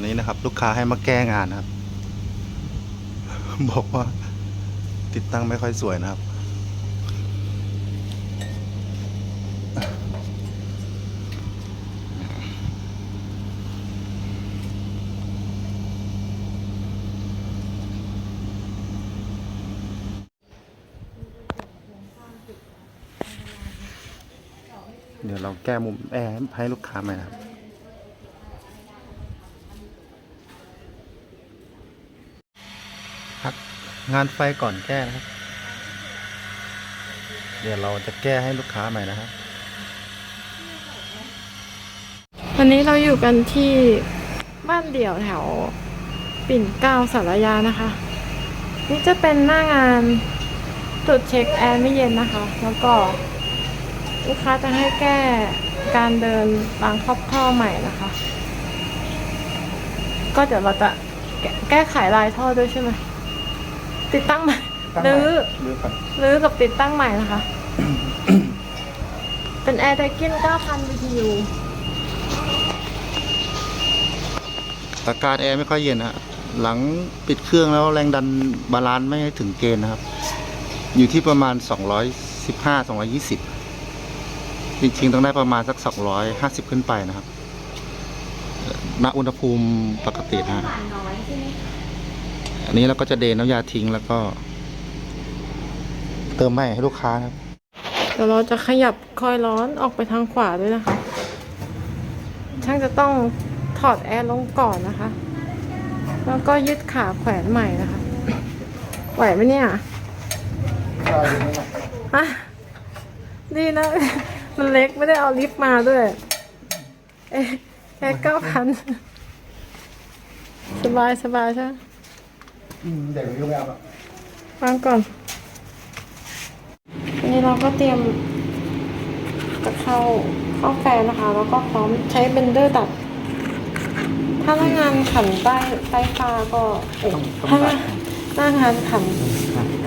วันนี้นะครับ ลูกค้าให้มาแก้งานนะครับ บอกว่า ติดตั้งไม่ค่อยสวยนะครับ เดี๋ยวเราแก้มุมแอร์ให้ลูกค้าใหม่นะครับ พัก งานไฟก่อนแก้นะครับ เดี๋ยวเราจะแก้ให้ลูกค้าใหม่นะครับวันนี้เราอยู่กันที่บ้านเดี่ยวแถว ปิ่นเกล้าสารยานะคะ นี่จะเป็นหน้างานตรวจเช็คแอร์ไม่เย็นนะคะ แล้วก็ลูกค้าจะให้แก้การเดินรางครอบท่อใหม่นะคะ ก็เดี๋ยวเราจะแก้แก้ไขลายท่อด้วยใช่ไหม ติดตั้งใหม่หรือรื้อก่อนหรือกับติดตั้งใหม่นะคะ เป็นแอร์ไดกิน9,000 BTU อาการแอร์ไม่ค่อยเย็นนะฮะหลังปิดเครื่องแล้วแรงดันบาลานซ์ไม่ให้ถึงเกณฑ์นะครับ อยู่ที่ประมาณ 215 220 จริงๆ ต้องได้ประมาณสัก 250 ขึ้นไปนะครับเอ่อณอุณหภูมิปกตินะฮะอั นนี้เราก็จะเดนน้ำยาทิ้งแล้วก็ เติมใหม่ให้ลูกค้านะครับเดี๋ยวเราจะขยับคอยล์ร้อนออกไปทางขวาด้วยนะคะ ช่างจะต้องถอดแอร์ลงก่อนนะคะ แล้วก็ยึดขาแขวนใหม่นะคะ ไหวไหมเนี่ยฮะดีนะ มันเล็กไม่ได้เอาลิฟต์มาด้วย เอ๊ะแค่เก้าพัน สบายสบายใช่ไหม เด็กยุ่งไม่เอาวางก่อนอันนี้เราก็เตรียมจะเข้าเข้าแฟนนะคะ แล้วก็พร้อมใช้เบนเดอร์ตัด ถ้าหน้างานขันใต้ใต้ฟ้าก็เอ๊ะถ้าหน้าหน้างานขัน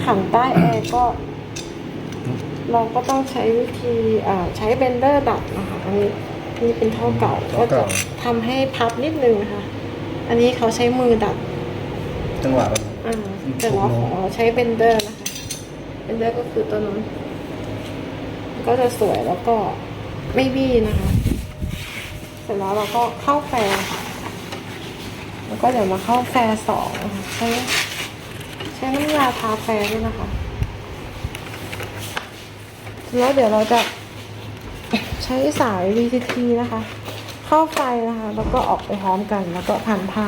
ขันใต้แอร์ก็ เราก็ต้องใช้วิธีอ่าใช้เบนเดอร์ดัดนะคะอันนี้นี่เป็นท่อเก่าก็จะทำให้พับนิดนึงนะคะ อันนี้เขาใช้มือดัด จังหวะ อ่าแต่เราขอใช้เบนเดอร์นะคะเบนเดอร์ก็คือตัวนั้นก็จะสวยแล้วก็ไม่บี้นะคะ เสร็จแล้วเราก็เข้าแฟร์แล้วก็เดี๋ยวมาเข้าแฟร์สองใช้ใช้น้ำยาทาแฟร์ด้วยนะคะแล้วเดี๋ยวเราจะใช้สาย VCT นะคะ เข้าไฟนะคะ แล้วก็ออกไปพร้อมกันแล้วก็พันผ้า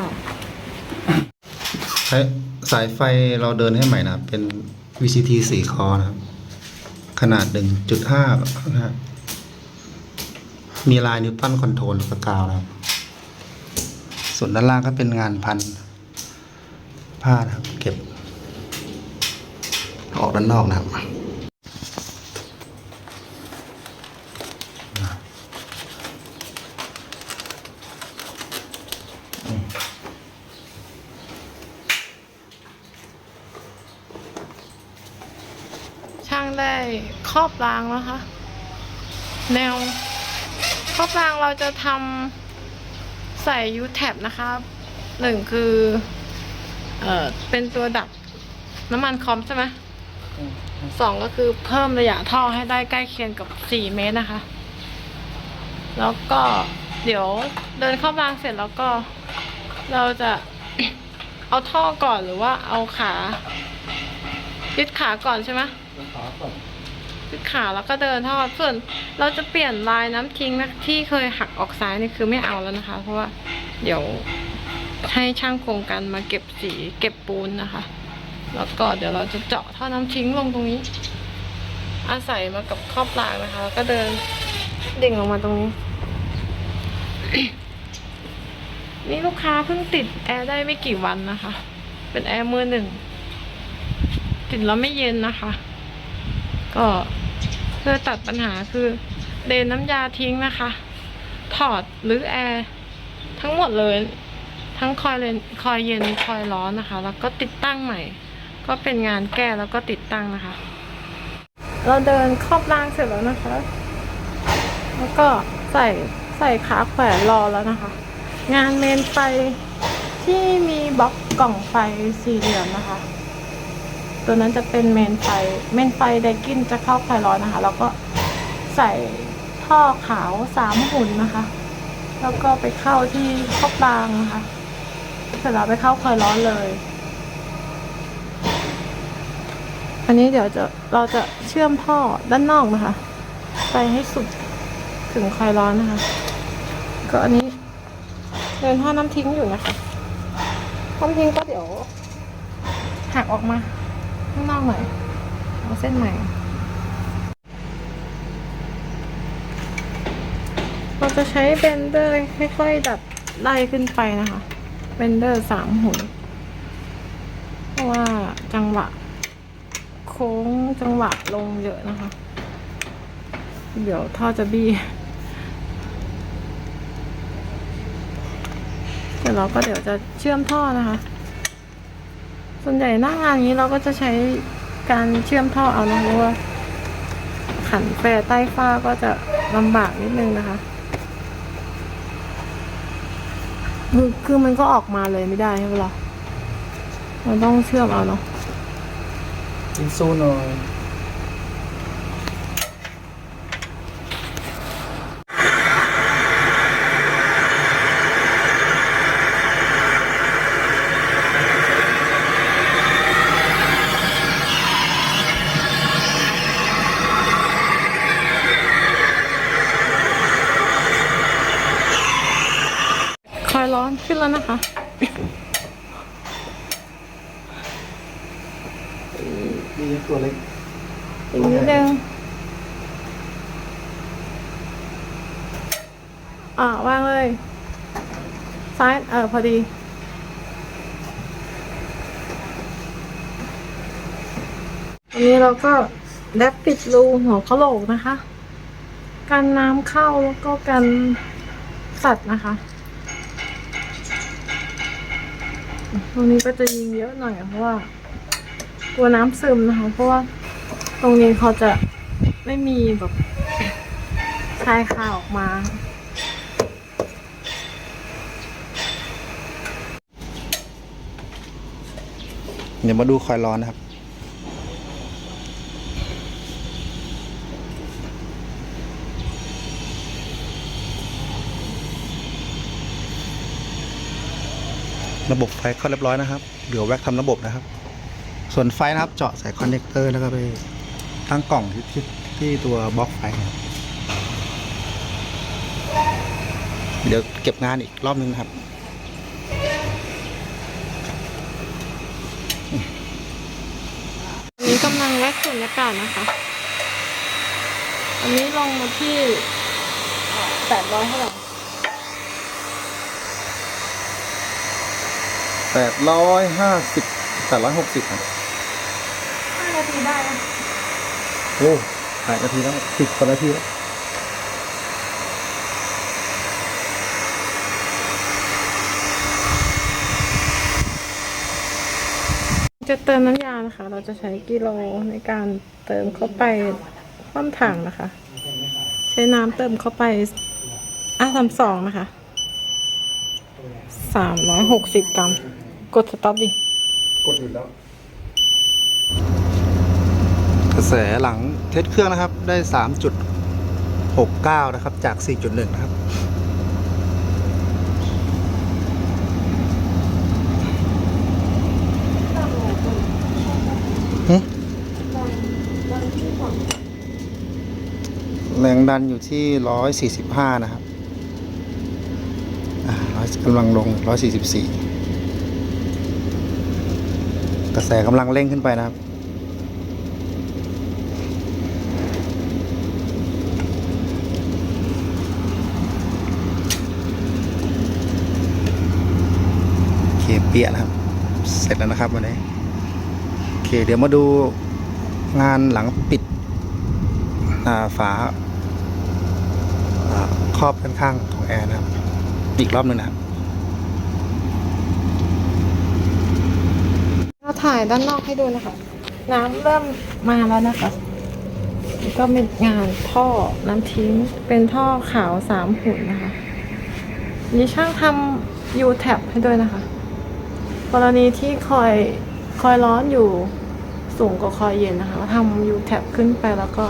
สายไฟเราเดินให้ใหม่นะครับ เป็น VCT สี่คอนะครับ ขนาด1.5นะฮะมีลายนิวตันคอนโทรลแล้วก็กาวนะครับ ส่วนด้านล่างก็เป็นงานพันผ้านะครับ เก็บ ออกด้านนอกนะครับ ได้ครอบรางแล้วคะแนวครอบรางเราจะทำใส่ยูแท็บนะคะหนึ่งคือเออเป็นตัวดับน้ำมันคอมใช่ไหมสองก็คือเพิ่มระยะท่อให้ได้ใกล้เคียงกับสี่เมตรนะคะ แล้วก็เดี๋ยวเดินเข้ารางเสร็จแล้วก็เราจะเอาท่อก่อนหรือว่าเอาขายึดขาก่อนใช่ไหม ยึดขาแล้วก็เดินทอดส่วนเราจะเปลี่ยนลายน้ำทิ้งนะที่เคยหักออกซ้ายนี่คือไม่เอาแล้วนะคะ เพราะว่าเดี๋ยวให้ช่างโครงการมาเก็บสีเก็บปูนนะคะ แล้วก็เดี๋ยวเราจะเจาะท่อน้ำทิ้งลงตรงนี้ อาศัยมากับครอบรางนะคะ แล้วก็เดินดิ่งลงมาตรงนี้ นี่ลูกค้าเพิ่งติดแอร์ได้ไม่กี่วันนะคะ เป็นแอร์มือหนึ่งติดแล้วไม่เย็นนะคะ ก็เพื่อตัดปัญหาคือเดนน้ำยาทิ้งนะคะ ถอดหรือแอร์ทั้งหมดเลยทั้งคอยเลนคอยเย็นคอยร้อนนะคะ แล้วก็ติดตั้งใหม่ ก็เป็นงานแก้แล้วก็ติดตั้งนะคะ เราเดินครอบรางเสร็จแล้วนะคะ แล้วก็ใส่ใส่ขาแขวนรอแล้วนะคะ งานเมนไฟที่มีบล็อกกล่องไฟสี่เหลี่ยมนะคะ ตัวนั้นจะเป็นเมนไฟ เมนไฟไดกินจะเข้าไฟร้อนนะคะ แล้วก็ใส่ท่อขาวสามหุ่นนะคะ แล้วก็ไปเข้าที่ข้อบางนะคะ เสร็จแล้วไปเข้าไฟร้อนเลย อันนี้เดี๋ยวจะเราจะเชื่อมท่อด้านนอกนะคะ ไปให้สุดถึงไฟร้อนนะคะ ก็อันนี้เดินท่อน้ำทิ้งอยู่นะคะน้ำทิ้งก็เดี๋ยวหักออกมา ข้างนอกหน่อยเอาเส้นใหม่เราจะใช้เบนเดอร์ค่อยๆดัดไล่ขึ้นไปนะคะเบนเดอร์สามหุ่นเพราะว่าจังหวะ โค้งจังหวะลงเยอะนะคะ เดี๋ยวท่อจะบี้เดี๋ยวเราก็เดี๋ยวจะเชื่อมท่อนะคะ ส่วนใหญ่หน้างานนี้เราก็จะใช้การเชื่อมท่อเอานะเพราะว่าขันแปรใต้ฝ้าก็จะลำบากนิดนึงนะคะคือคือมันก็ออกมาเลยไม่ได้ใช่ไหมล่ะมันต้องเชื่อมเอาเนาะอินซูหน่อยายร้อนขึ้นแล้วนะคะ นี่ตัวเล็กอีกนิดนึงอ่าวางเลย ซ้าย เออ พอดี อันนี้เราก็แดบปิดรูหัวกะโหลกนะคะ กันน้ำเข้าแล้วก็กันสัตว์นะคะ ตรงนี้ก็จะยิงเยอะหน่อยเพราะว่ากลัวน้ำซึมนะคะ เพราะว่าตรงนี้เขาจะไม่มีแบบชายคาออกมา เดี๋ยวมาดูคอยร้อนนะครับ ระบบไฟเข้าเรียบร้อยนะครับเดี๋ยวแว็กทำระบบนะครับ ส่วนไฟนะครับเจาะใส่คอนเนคเตอร์แล้วก็ไปตั้งกล่องที่ที่ที่ตัวบล็อกไฟนะครับเดี๋ยวเก็บงานอีกรอบนึงนะครับอันนี้กำลังแลกสูญญากาศนะคะ อันนี้ลงมาที่แปดร้อยเท่าไหร่ แปดร้อยห้าสิบแปดร้อยหกสิบครับห้านาทีได้นะโอ้แปดนาทีแล้วสิบกว่านาทีแล้วจะเติมน้ำยานะคะ เราจะใช้กิโลในการเติมเข้าไปคว่ำถังนะคะ ใช้น้ำเติมเข้าไปอะทำสองนะคะสามร้อยหกสิบกรัม กดสต็อปดิ กดหยุดแล้ว กระแสหลังเทสเครื่องนะครับ ได้สามจุดหกเก้านะครับ จากสี่จุดหนึ่งนะครับ แรงดันอยู่ที่ร้อยสี่สิบห้านะครับอ่าร้อยกำลังลงร้อยสี่สิบสี่ กระแสกำลังเร่งขึ้นไปนะครับ โอเคเปียนะครับ เสร็จแล้วนะครับวันนี้ โอเค เดี๋ยวมาดูงานหลังปิดาฝาครอบข้างๆของแอร์นะครับ อีกรอบหนึ่งนะครับ เรา ถ่ายด้านนอกให้ดูนะคะ น้ำเริ่มมาแล้วนะคะก็เป็นงานท่อน้ำทิ้งเป็นท่อขาวสามหุ่นนะคะมีช่างทำ U-tap ให้ด้วยนะคะ กรณีที่คอยคอยร้อนอยู่สูงกว่าคอยเย็นนะคะก็ทำยูแท็บขึ้นไปแล้วก็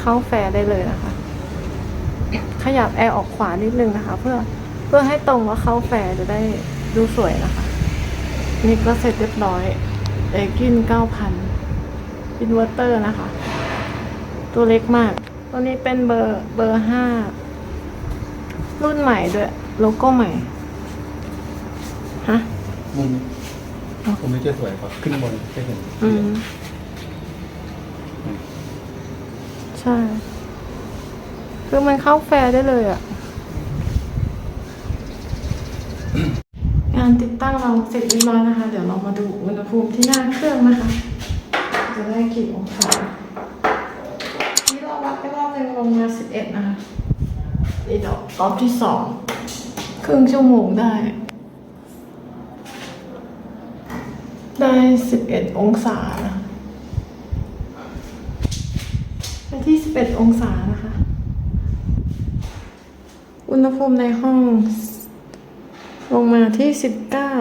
เข้าแฟร์ได้เลยนะคะ ขยับแอร์ออกขวานิดนึงนะคะ เพื่อเพื่อให้ตรงแล้วเข้าแฟร์จะได้ดูสวยนะคะ นี่ก็เสร็จเรียบร้อยเอกินเก้าพันอินเวอร์เตอร์นะคะ ตัวเล็กมาก ตัวนี้เป็นเบอร์เบอร์ห้ารุ่นใหม่ด้วย โลโก้ใหม่ ฮะมุมผมไม่เจอสวยกว่าขึ้นบนจะเห็นอืมใช่ คือมันเข้าแฟร์ได้เลยอะ่ะ งาน ติดตั้งเราเสร็จเรียบร้อยนะคะ เดี๋ยวเรามาดูอุณหภูมิที่หน้าเครื่องนะคะ จะได้กี่องศานี่เราวัดไปรอบหนึ่งลงมาสิบเอ็ดนะคะนี่เดี๋ยวรอบที่สองครึ่งชั่วโมงได้ ได้สิบเอ็ดองศานะไปที่สิบเอ็ดองศานะคะ อุณหภูมิในห้อง ลงมาที่สิบเก้า